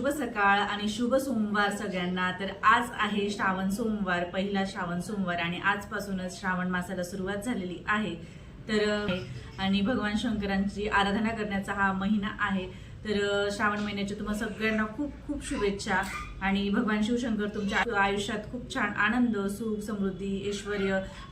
शुभ सकाळ आणि शुभ सोमवार सगळ्यांना. तर आज आहे श्रावण सोमवार पहिला श्रावण सोमवार आणि आजपासूनच श्रावण मासाला सुरुवात झालेली आहे. तर आणि भगवान शंकरांची आराधना करण्याचा हा महिना आहे. तर श्रावण महिन्याच्या तुम्हाला सगळ्यांना खूप खूप शुभेच्छा. आणि भगवान शिवशंकर तुमच्या आयुष्यात खूप छान आनंद सुख समृद्धी ऐश्वर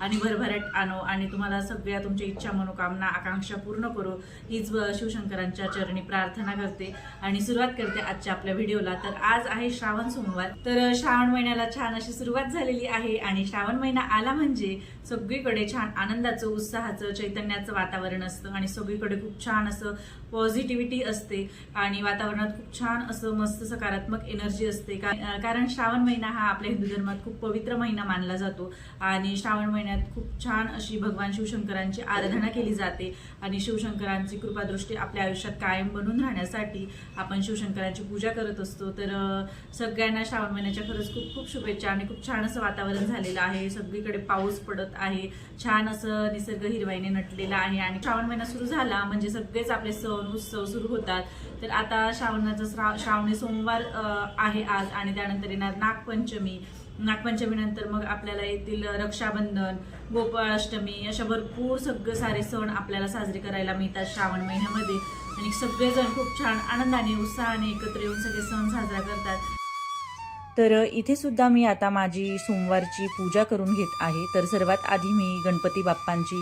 आणि भरभराट आणो. आणि तुम्हाला सगळ्या तुमच्या इच्छा मनोकामना आकांक्षा पूर्ण करो. हीच शिवशंकरांच्या चरणी प्रार्थना करते. आणि सुरुवात करते आजच्या आपल्या व्हिडिओला. तर आज आहे श्रावण सोमवार. तर श्रावण महिन्याला छान अशी सुरुवात झालेली आहे. आणि श्रावण महिना आला म्हणजे सगळीकडे छान आनंदाचं उत्साहाचं चैतन्याचं वातावरण असतं. आणि सगळीकडे खूप छान असं पॉझिटिव्हिटी असते. आणि वातावरणात खूप छान असं मस्त सकारात्मक एनर्जी असते. कारण श्रावण महिना हा आपल्या हिंदू धर्मात खूप पवित्र महिना मानला जातो. आणि श्रावण महिन्यात खूप छान अशी भगवान शिवशंकरांची आराधना केली जाते. आणि शिवशंकरांची कृपादृष्टी आपल्या आयुष्यात कायम बनून राहण्यासाठी आपण शिवशंकरांची पूजा करत असतो. तर सगळ्यांना श्रावण महिन्याच्या खरंच खूप खूप शुभेच्छा आणि खूप छान असं वातावरण झालेलं आहे. सगळीकडे पाऊस पडत आहे. छान असं निसर्ग हिरवाईने नटलेला आहे. आणि श्रावण महिना सुरू झाला म्हणजे सगळेच आपले सण उत्सव सुरू होतात. तर आता श्रावणाचा श्रा श्रावणी सोमवार आहे आज आणि त्यानंतर येणार नागपंचमी. नागपंचमीनंतर मग आपल्याला येथील रक्षाबंधन गोपाळाष्टमी अशा भरपूर सगळे सारे सण आपल्याला साजरे करायला मिळतात श्रावण महिन्यामध्ये. आणि सगळेजण खूप छान आनंदाने उत्साहाने एकत्र येऊन सगळे सण साजरा करतात. तर इथे सुद्धा मी आता माझी सोमवारची पूजा करून घेत आहे. तर सर्वात आधी मी गणपती बाप्पांची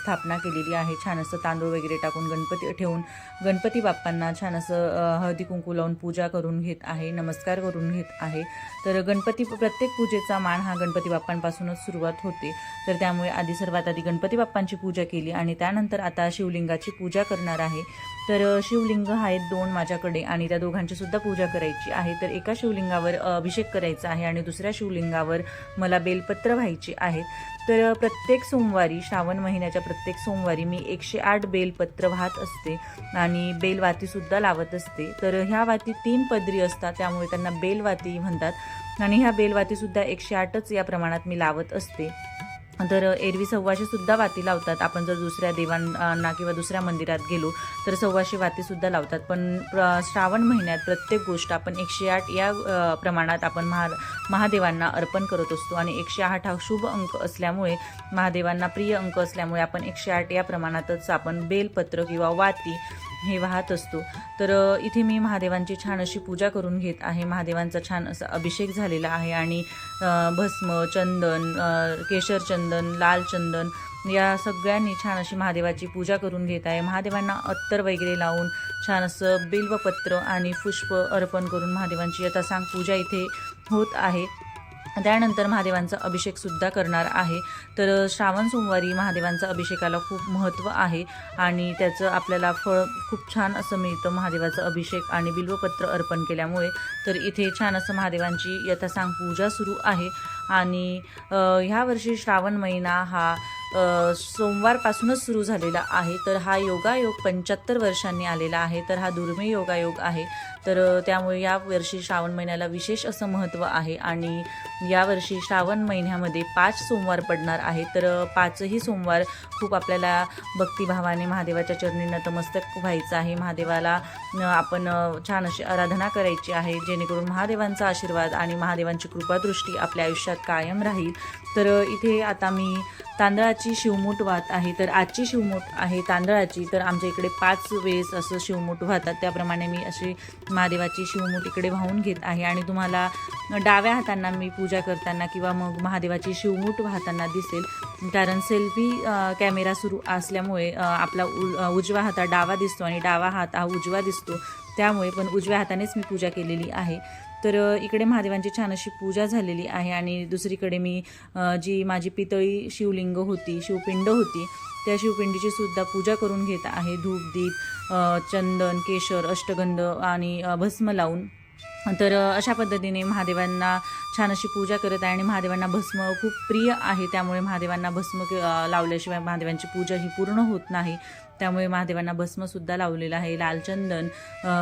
स्थापना केलेली आहे. छान असं तांदूळ वगैरे टाकून गणपती ठेवून गणपती बाप्पांना छान असं हळदी कुंकू लावून पूजा करून घेत आहे नमस्कार करून घेत आहे. तर गणपती प्रत्येक पूजेचा मान हा गणपती बाप्पांपासूनच सुरुवात होते. तर त्यामुळे आधी सर्वात आधी गणपती बाप्पांची पूजा केली आणि त्यानंतर आता शिवलिंगाची पूजा करणार आहे. तर शिवलिंग आहेत दोन माझ्याकडे आणि त्या दोघांची सुद्धा पूजा करायची आहे. तर एका शिवलिंगावर अभिषेक अभिषेक करायचा आहे आणि दुसऱ्या शिवलिंगावर मला बेलपत्र व्हायची आहेत. तर प्रत्येक सोमवारी श्रावण महिन्याच्या प्रत्येक सोमवारी मी एकशे आठ बेलपत्र वाहत असते आणि बेलवातीसुद्धा लावत असते. तर ह्या वाती तीन पदरी असतात त्यामुळे त्यांना बेलवाती म्हणतात. आणि ह्या बेलवातीसुद्धा एकशे आठच या प्रमाणात मी लावत असते. तर एरवी सव्वाशे सुद्धा वाती लावतात. आपण जर दुसऱ्या देवांना किंवा दुसऱ्या मंदिरात गेलो तर सव्वाशे वाती सुद्धा लावतात. पण श्रावण महिन्यात प्रत्येक गोष्ट आपण एकशे आठ या प्रमाणात आपण महा महादेवांना अर्पण करत असतो. आणि एकशे आठ हा शुभ अंक असल्यामुळे महादेवांना प्रिय अंक असल्यामुळे आपण एकशे आठ या प्रमाणातच आपण बेलपत्र किंवा वाती हे वाहत असतो. तर इथे मी महादेवांची छान अशी पूजा करून घेत आहे. महादेवांचा छान असा अभिषेक झालेला आहे आणि भस्म चंदन केशर चंदन लाल चंदन या सगळ्यांनी छान अशी महादेवाची पूजा करून घेत आहे. महादेवांना अत्तर वगैरे लावून छान असं बिल्वपत्र आणि पुष्प अर्पण करून महादेवांची यथासांग पूजा इथे होत आहे. त्यानंतर महादेवांचा अभिषेक सुद्धा करणार आहे. तर श्रावण सोमवारी महादेवांचा अभिषेकाला खूप महत्त्व आहे आणि त्याचं आपल्याला फळ खूप छान असं मिळतं महादेवाचं अभिषेक आणि बिल्वपत्र अर्पण केल्यामुळे. तर इथे छान असं महादेवांची यथासांग पूजा सुरू आहे आणि ह्या वर्षी श्रावण महिना हा सोमवारपासूनच सुरू झालेला आहे. तर हा योगायोग पंच्याहत्तर वर्षांनी आलेला आहे. तर हा दुर्मिळ योगायोग आहे. तर त्यामुळे यावर्षी श्रावण महिन्याला विशेष असं महत्त्व आहे आणि यावर्षी श्रावण महिन्यामध्ये पाच सोमवार पडणार आहे. तर पाचही सोमवार खूप आपल्याला भक्तिभावाने महादेवाच्या चरणी नतमस्तक व्हायचं आहे. महादेवाला आपण छान अशी आराधना करायची आहे जेणेकरून महादेवांचा आशीर्वाद आणि महादेवांची कृपादृष्टी आपल्या आयुष्यात कायम राहील. तर इथे आता मी तांदळाची शिवमूठ वाहत आहे. तर आजची शिवमूठ आहे तांदळाची. तर आमच्या इकडे पाच वेळेस असं शिवमूठ वाहतात. त्याप्रमाणे मी अशी महादेवाची शिवमूठ इकडे वाहून घेत आहे आणि तुम्हाला डाव्या हातांना मी पूजा करताना किंवा मग महादेवाची शिवमूठ वाहताना दिसेल. कारण सेल्फी कॅमेरा सुरू असल्यामुळे आपला उ उजवा हात डावा दिसतो आणि डावा हात हा उजवा दिसतो. त्यामुळे पण उजव्या हातानेच मी पूजा केलेली आहे. तर इकडे महादेवांची छान अशी पूजा झालेली आहे आणि दुसरीकडे मी जी माझी पितळी शिवलिंग होती शिवपिंड होती त्या शिवपिंडीची सुद्धा पूजा करून घेत आहे. धूप दीप चंदन केशर अष्टगंध आणि भस्म लावून. तर अशा पद्धतीने महादेवांना छान अशी पूजा करत आहे आणि महादेवांना भस्म खूप प्रिय आहे. त्यामुळे महादेवांना भस्म लावल्याशिवाय महादेवांची पूजा ही पूर्ण होत नाही. त्यामुळे महादेवांना भस्मसुद्धा लावलेलं आहे. लालचंदन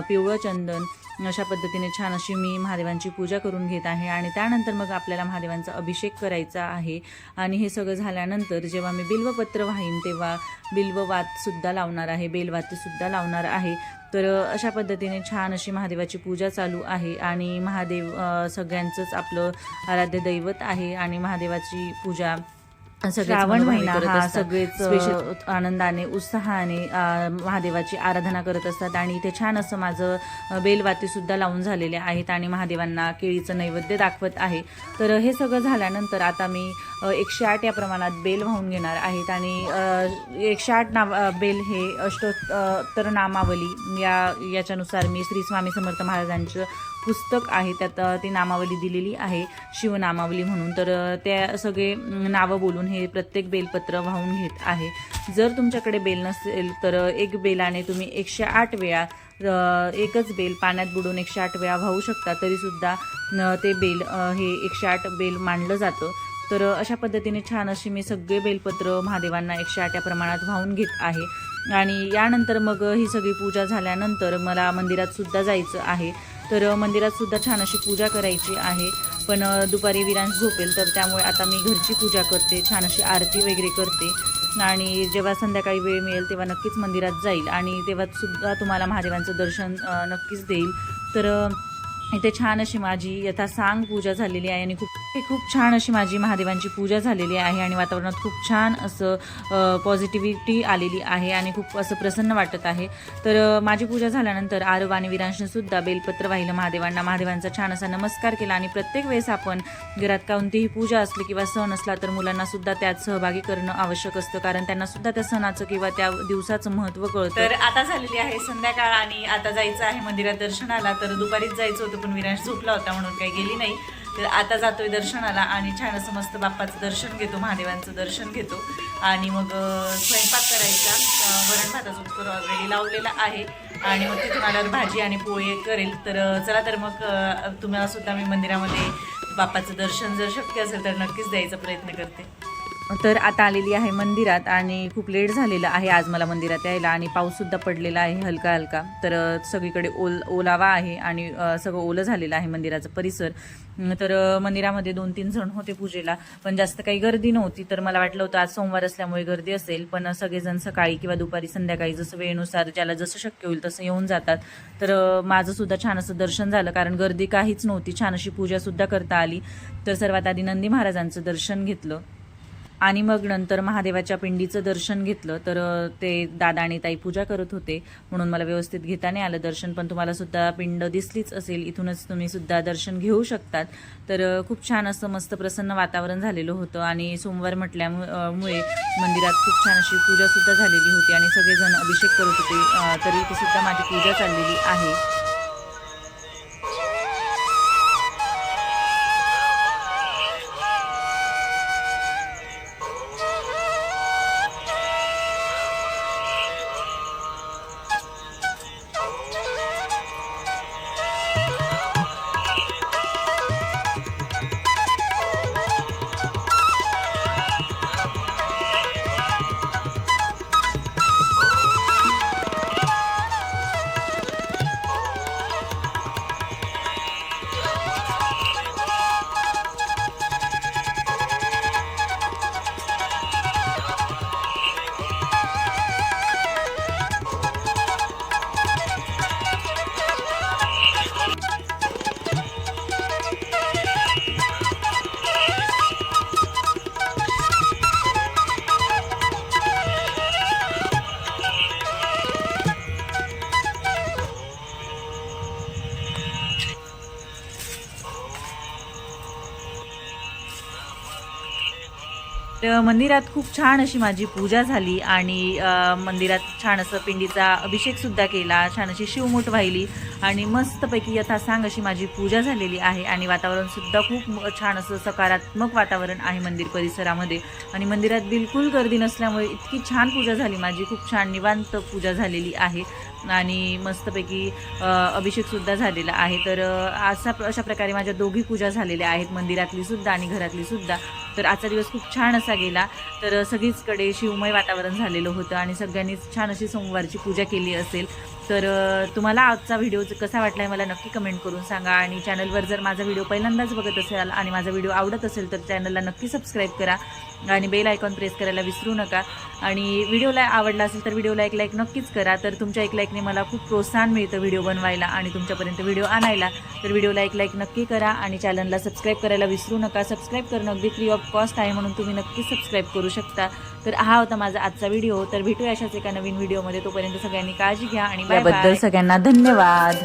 पिवळं चंदन अशा पद्धतीने छान अशी मी महादेवांची पूजा करून घेत आहे. आणि त्यानंतर मग आपल्याला महादेवांचा अभिषेक करायचा आहे. आणि हे सगळं झाल्यानंतर जेव्हा मी बिल्वपत्र वाहीन तेव्हा बिल्ववातसुद्धा लावणार आहे. बेलवातसुद्धा लावणार आहे. तर अशा पद्धतीने छान अशी महादेवाची पूजा चालू आहे. आणि महादेव सगळ्यांचंच आपलं आराध्य दैवत आहे आणि महादेवाची पूजा श्रावण महिना हा. सगळेच, आनंदाने उत्साहाने महादेवाची आराधना करत असतात आणि इथे छान असं माझं अ, बेलवाती सुद्धा लावून झालेले आहेत आणि महादेवांना केळीचं नैवेद्य दाखवत आहे तर हे सगळं झाल्यानंतर आता मी एकशे आठ या प्रमाणात बेल वाहून घेणार आहेत आणि एकशे आठ नाव बेल हे अष्टोत्तर नामावली या याच्यानुसार मी श्री स्वामी समर्थ महाराजांचं पुस्तक आहे त्यात ती नामावली दिलेली आहे शिवनामावली म्हणून. तर त्या सगळे नावं बोलून हे प्रत्येक बेलपत्र वाहून घेत आहे. जर तुमच्याकडे बेल नसेल तर एक बेलाने तुम्ही एकशे आठ वेळा एकच बेल पाण्यात बुडून एकशे आठ वेळा वाहू शकता तरीसुद्धा ते बेल हे एकशे आठ बेल मांडलं जातं. तर अशा पद्धतीने छान अशी मी सगळे बेलपत्र महादेवांना एकशे आठ या प्रमाणात वाहून घेत आहे. आणि यानंतर मग ही सगळी पूजा झाल्यानंतर मला मंदिरात सुद्धा जायचं आहे. तर मंदिरात सुद्धा छान अशी पूजा करायची आहे. पण दुपारी विरांश झोपेल तर त्यामुळे आता मी घरची पूजा करते छान अशी आरती वगैरे करते. आणि जेव्हा संध्याकाळी वेळ मिळेल तेव्हा नक्कीच मंदिरात जाईल. आणि तेव्हा सुद्धा तुम्हाला महादेवांचं दर्शन नक्कीच देईल. तर इथे छान अशी माझी यथासांग पूजा झालेली आहे आणि खूप खूप छान अशी माझी महादेवांची पूजा झालेली आहे आणि वातावरणात खूप छान असं पॉझिटिव्हिटी आलेली आहे आणि खूप असं प्रसन्न वाटत आहे. तर माझी पूजा झाल्यानंतर आरव आणि सुद्धा बेलपत्र वाहिलं महादेवांना. महादेवांचा छान असा नमस्कार केला आणि प्रत्येक वेळेस आपण घरात कोणतीही पूजा असली किंवा सण असला तर मुलांनासुद्धा त्यात सहभागी करणं आवश्यक असतं. कारण त्यांनासुद्धा त्या सणाचं किंवा त्या दिवसाचं महत्त्व कळतं. तर आता झालेली आहे संध्याकाळ आणि आता जायचं आहे मंदिरात दर्शनाला. तर दुपारीच जायचं होतं पण विरांश झोपला होता म्हणून काही गेली नाही. तर आता जातोय दर्शनाला आणि छान असं मस्त बाप्पाचं दर्शन घेतो महादेवांचं दर्शन घेतो. आणि मग स्वयंपाक करायचा. वरण भाताचा उत्तर ऑलरेडी लावलेला आहे. आणि मग तिथून आल्यावर भाजी आणि पोळी करेल. तर चला तर मग तुम्हाला सुद्धा मी मंदिरामध्ये बाप्पाचं दर्शन जर शक्य असेल तर नक्कीच द्यायचा प्रयत्न करते. तर आता आलेली आहे मंदिरात आणि खूप लेट झालेलं आहे आज मला मंदिरात यायला आणि पाऊससुद्धा पडलेला आहे हलका हलका. तर सगळीकडे ओल ओलावा आहे आणि सगळं ओलं झालेलं आहे मंदिराचा परिसर. तर मंदिरामध्ये दोन तीन जण होते पूजेला पण जास्त काही गर्दी नव्हती. तर मला वाटलं होतं आज सोमवार असल्यामुळे गर्दी असेल पण सगळेजण सकाळी किंवा दुपारी संध्याकाळी जसं वेळेनुसार ज्याला जसं शक्य होईल तसं येऊन जातात. तर माझंसुद्धा छान असं दर्शन झालं कारण गर्दी काहीच नव्हती. छान अशी पूजासुद्धा करता आली. तर सर्वात आधी नंदी महाराजांचं दर्शन घेतलं. आणि मग नंतर महादेवाच्या पिंडीचं दर्शन घेतलं तर ते दादा आणि ताई पूजा करत होते. म्हणून मला व्यवस्थित घेता नाही आलं. दर्शन पण तुम्हाला सुद्धा पिंड दिसलीच असेल. इथूनच तुम्ही सुद्धा दर्शन घेऊ शकतात. तर खूप छान असं मस्त प्रसन्न वातावरण झालेलं होतं. आणि सोमवार म्हटल्यामुळे मंदिरात खूप छान अशी पूजा सुद्धा झालेली होती. आणि सगळेजण अभिषेक करत होते. तरी ती सुद्धा माझी पूजा चाललेली आहे. तर मंदिरात खूप छान अशी माझी पूजा झाली आणि मंदिरात छान असं पिंडीचा अभिषेकसुद्धा केला छान अशी शिवमूठ वाहिली. आणि मस्तपैकी यथासांग अशी माझी पूजा झालेली आहे. आणि वातावरण सुद्धा खूप म- छान असं सकारात्मक वातावरण आहे मंदिर परिसरामध्ये. आणि मंदिरात बिलकुल गर्दी नसल्यामुळे इतकी छान पूजा झाली. माझी खूप छान निवांत पूजा झालेली आहे. आणि मस्तपैकी अभिषेकसुद्धा झालेला आहे. तर असा अशा प्रकारे माझ्या दोघी पूजा झालेल्या आहेत. मंदिरातलीसुद्धा आणि घरातलीसुद्धा तर आजचा दिवस खूप छान असा गेला. तर सगळीचकडे शिवमय वातावरण झालेलं होतं. आणि सगळ्यांनीच छान अशी सोमवारची पूजा केली असेल. तर तुम्हाला आजचा व्हिडिओ कसा वाटला आहे मला नक्की कमेंट करून सांगा. आणि चॅनलवर जर माझा व्हिडिओ पहिल्यांदाच बघत असाल आणि माझा व्हिडिओ आवडत असेल तर चॅनलला नक्की सबस्क्राईब करा. आणि बेल आयकॉन प्रेस करायला विसरू नका. आणि व्हिडिओला आवडला असेल तर व्हिडिओला एक लाईक नक्कीच करा. तर तुमच्या एक लाईकने मला खूप प्रोत्साहन मिळतं व्हिडिओ बनवायला आणि तुमच्यापर्यंत व्हिडिओ आणायला. तर व्हिडिओला एक लाईक नक्की करा आणि चॅनलला सबस्क्राईब करायला विसरू नका. सबस्क्राईब करणं अगदी फ्री ऑफ कॉस्ट आहे म्हणून तुम्ही नक्की सबस्क्राईब करू शकता. तर हा होता माझा आजचा व्हिडिओ तर भेटूया अशाच एका नवीन व्हिडिओमध्ये तोपर्यंत सगळ्यांनी काळजी घ्या आणि याबद्दल सगळ्यांना धन्यवाद.